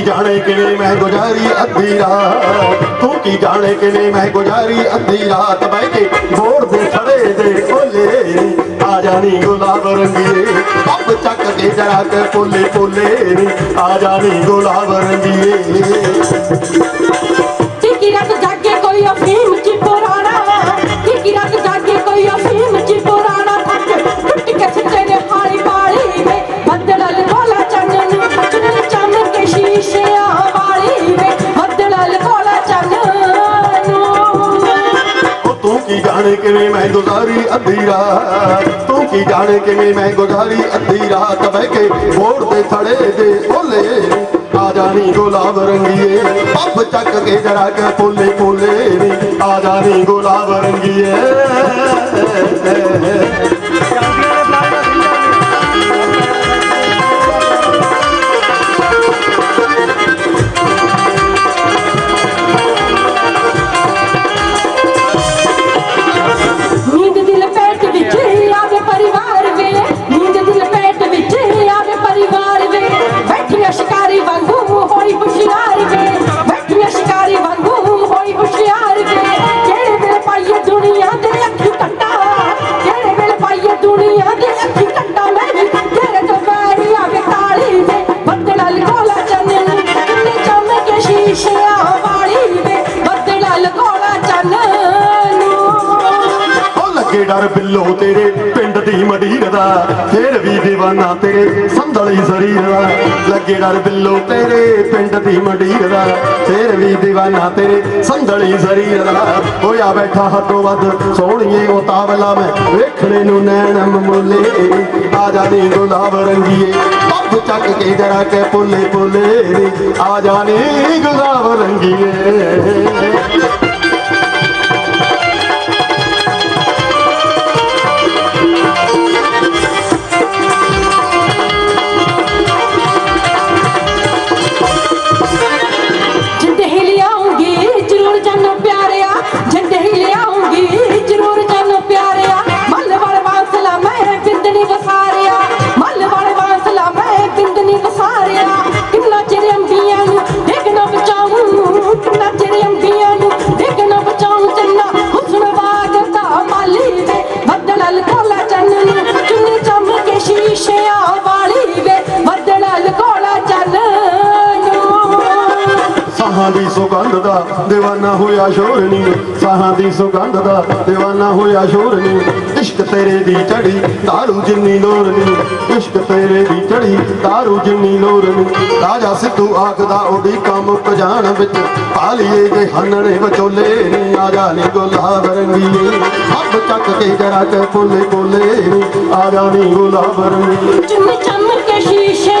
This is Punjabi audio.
ਕੀ ਜਾਣੇ ਕਿਵੇਂ ਮੈਂ ਗੁਜ਼ਾਰੀ ਅੱਧੀ ਰਾਤ। ਤੂੰ ਕੀ ਜਾਣੇ ਕਿਵੇਂ ਮੈਂ ਗੁਜ਼ਾਰੀ ਅੱਧੀ ਰਾਤ? ਬਹਿ ਕੇ ਬੋਰ ਦੇ ਥੜੇ ਦੇ ਕੋਲੇ ਆ ਜਾਣੀ ਗੁਲਾਬ ਰੰਗੀਏ ਪੱਪ ਚੱਕ ਕੇ ਜਰਾ ਕੇ ਪੋਲੇ ਪੋਲੇ। ਆ ਜਾਣੀ ਗੁਲਾਬ ਰੰਗੀਏ ਟਿਕੀ ਰਾਤ ਕੀ ਜਾਣੇ ਕਿਵੇਂ ਮੈਂ ਗੁਜ਼ਾਰੀ ਅੱਧੀ ਰਾਤ? ਤੂੰ ਕੀ ਜਾਣੇ ਕਿਵੇਂ ਮੈਂ ਗੁਜ਼ਾਰੀ ਅੱਧੀ ਰਾਤ? ਬਹਿ ਕੇ ਮੋੜ ਦੇ ਥੜੇ ਦੇ ਓਲੇ ਆ ਜਾਣੀ ਗੁਲਾਬ ਰੰਗੀਏ। ਪੱਪ ਚੱਕ ਕੇ ਜਰਾ ਕੇ ਪੋਲੇ ਪੋਲੇ ਨੀ ਆ ਜਾਣੀ ਗੁਲਾਬ ਰੰਗੀਏ। ਲੱਗੇ ਡਰ ਬਿੱਲੋ ਤੇਰੇ, ਪਿੰਡ ਦੀ ਮਡੀਰ ਦਾ। ਫੇਰ ਵੀ ਦੀਵਾਨਾ ਤੇਰੇ, ਸੰਦਲੀ ਸਰੀਰ ਦਾ। ਲੱਗੇ ਡਰ ਬਿੱਲੋ ਤੇਰੇ, ਪਿੰਡ ਦੀ ਮਡੀਰ ਦਾ। ਫੇਰ ਵੀ ਦੀਵਾਨਾ ਤੇਰੇ, ਸੰਦਲੀ ਸਰੀਰ ਦਾ। ਹੋਇਆ ਬੈਠਾ ਹੱਥੋਂ ਵੱਧ, ਸੋਹਣੀਏ ਉਤਾਵਲਾ ਮੈਂ। ਵੇਖਣੇ ਨੂੰ ਨੈਣ ਮਮੂਲੇ ਆ ਜਾ ਦੇ ਗੁਲਾਬ ਰੰਗੀਏ। ਪੱਬ ਚੱਕ ਕੇ ਜਰਾ ਕੇ ਪੁੱਲੇ ਪੁੱਲੇ ਆ ਜਾਣੇ ਗੁਲਾਬ ਰੰਗੀਏ। ਸਾਹਾਂ ਦੀ ਸੁਗੰਧ ਦਾ دیਵਾਨਾ ਹੋਇਆ ਸ਼ੋਰਨੀ ਸਾਹਾਂ ਦੀ ਸੁਗੰਧ ਦਾ دیਵਾਨਾ ਹੋਇਆ ਸ਼ੋਰਨੀ ਇਸ਼ਕ ਤੇਰੇ ਦੀ ਚੜੀ ਤਾਰੂ ਜਿੰਨੀ ਲੋਰਨੀ ਇਸ਼ਕ ਤੇਰੇ ਦੀ ਚੜੀ ਤਾਰੂ ਜਿੰਨੀ ਲੋਰਨੀ ਰਾਜਾ ਸਿੱਧੂ ਆਖਦਾ ਓਡੀ ਕੰਮ ਜਾਣ ਵਿੱਚ ਆਲੀਏ ਲਈਏ ਜੇ ਹੰਨਣੇ ਵਿਚੋਲੇ ਨੀ। ਆਜਾ ਨੀ ਗੁਲਾਬ ਰੰਗੀਏ। ਹੱਬ ਚੱਕ ਕੇ ਜਰਾ ਕੇ ਫੁੱਲੇ ਬੋਲੇ ਆਜਾ ਨੀ ਗੁਲਾਬ ਰੰਗੀਏ। ਚਮ ਚਮ ਕੇ ਸ਼ੀਸ਼ੇ